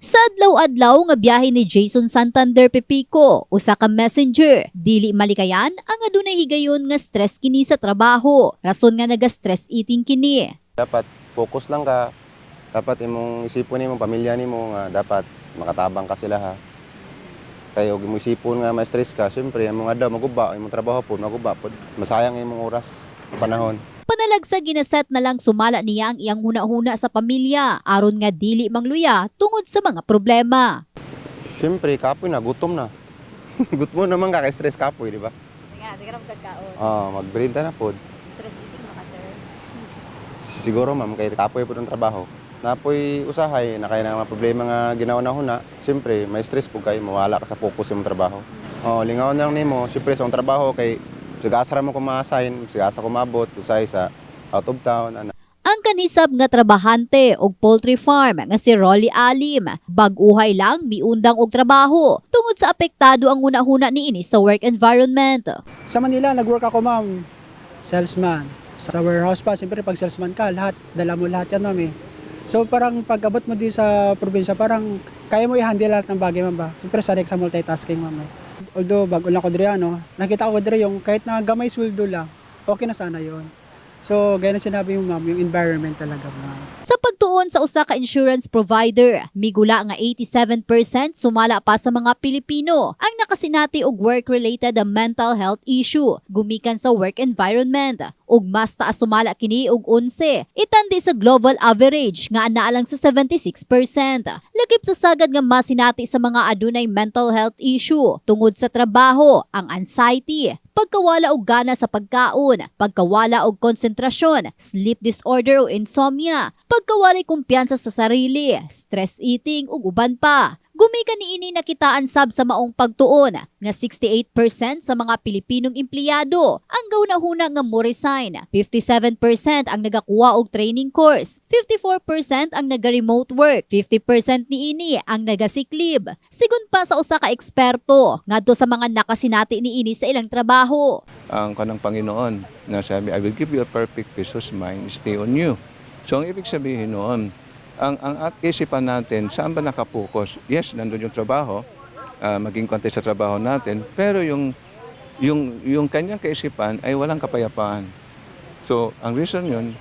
Sa adlaw-adlaw nga biyahe ni Jason Santander Pepico, usa ka messenger, dili malikayan ang adunay higayon nga stress kini sa trabaho. Rason nga naga-stress eating kini. dapat focus lang ka. Dapat imong isipon imong pamilya nimo nga dapat makatabang ka sila ha. Kay og imong isipon nga ma-stress ka syempre imong adlaw maguba imong trabaho po maguba pod masayang imong oras panahon Panalagsag ginaset na lang sumala niya ang iyang huna-huna sa pamilya aron nga dili mangluya tungod sa mga problema. syempre kapoy na gutom na gutom naman ka kay stress kapoy di ba Nga, di ka na magkagkaon. ah magbrinta na pod Stress eating maka, sir. siguro ma'am kay kapoy pod ang trabaho napoy usahay na kay na mga problema nga ginawa na huna syempre may stress po kay mawala ka sa focus imong trabaho oh lingaw na lang nimo syempre sa trabaho kay sigasa mo ko ma-assign sigasa ko mabot usay sa out of town ana Ang kanisab nga trabahante og poultry farm nga si Rolly Alim, bag-uhay lang miundang og trabaho tungod sa apektado ang huna-huna niini sa work environment. Sa Manila, nag-work ako ma'am, salesman. Sa warehouse pa, siyempre pag salesman ka, lahat, dala mo lahat yan ma'am eh. So parang pag abot mo di sa probinsya, parang kaya mo i-handle lahat ng bagay ma'am ba? Siyempre sanay sa multitasking ma'am eh. Although bago lang ko diri ano, nakita ko diri yung kahit na gamay sweldo lang, okay na sana yon. So, gaya na sinabi mo ma'am, yung environment talaga ma'am. Sa pagtuon sa usa ka insurance provider, migula nga 87% sumala pa sa mga Pilipino ang nakasinati og work-related mental health issue gumikan sa work environment ug mas taas sumala kini og 11 itandi sa global average nga anaa lang sa 76%. Lagip sa sagad nga mas sinati sa mga adunay mental health issue tungod sa trabaho, ang anxiety, pagkawala og gana sa pagkaon, pagkawala og konsentrasyon, sleep disorder o insomnia, pagkawalay kumpiyansa sa sarili, stress eating ug uban pa. Gumikan niini nakitaan sab sa maong pagtuon nga 68% sa mga Pilipinong empleyado ang gauna-huna nga mo resign, 57% ang nagakuha og training course, 54% ang naga-remote work, 50% niini ang naga-sick leave. Sigun pa sa usa ka eksperto ngadto sa mga nakasinati niini sa ilang trabaho. ang kanang Panginoon na sabi, I will give you a perfect peace of mind, stay on you. So ang ibig sabihin noon, ang, ang isipan natin, saan ba nakapokus? Yes, nandun yung trabaho, ah, maging konti sa trabaho natin, pero yung, yung, yung kanyang kaisipan ay walang kapayapaan. So ang reason yun,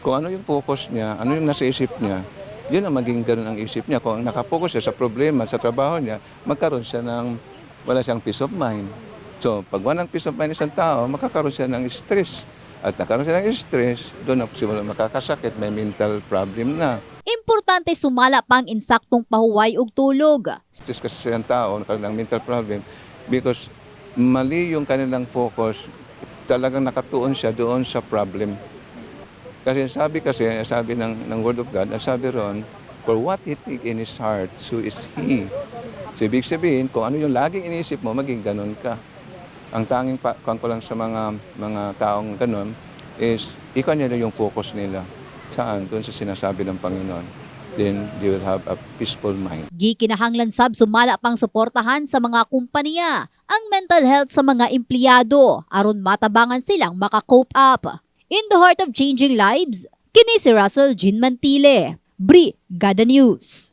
kung ano yung focus niya, ano yung nasa isip niya, yun ang maging ganun ang isip niya. Kung nakapokus siya sa problema, sa trabaho niya, magkaroon siya ng, wala siyang peace of mind. So, pag walang peace of mind isang tao, makakaroon siya ng stress. At nakaroon siya ng stress, doon na siguro makakasakit, may mental problem na. Importante sumala pang insaktong pahuway ug tulog. Stress kasi siya ng tao, nakaroon ng mental problem because mali yung kanilang focus, talagang nakatuon siya doon sa problem. Kasi sabi kasi, sabi ng, ng Word of God, ang sabi ron, for what he think in his heart, so is he. So ibig sabihin, kung ano yung laging iniisip mo, maging ganun ka. Ang tanging pa, kung ko lang sa mga mga taong ganun is ikaw nila yung focus nila. Saan? Doon sa sinasabi ng Panginoon. Then they will have a peaceful mind. Gikinahanglan sab sumala pang suportahan sa mga kumpanya ang mental health sa mga empleyado aron matabangan silang maka-cope up. In the heart of changing lives, kini si Russell Jean Mantile, Bri Gada News.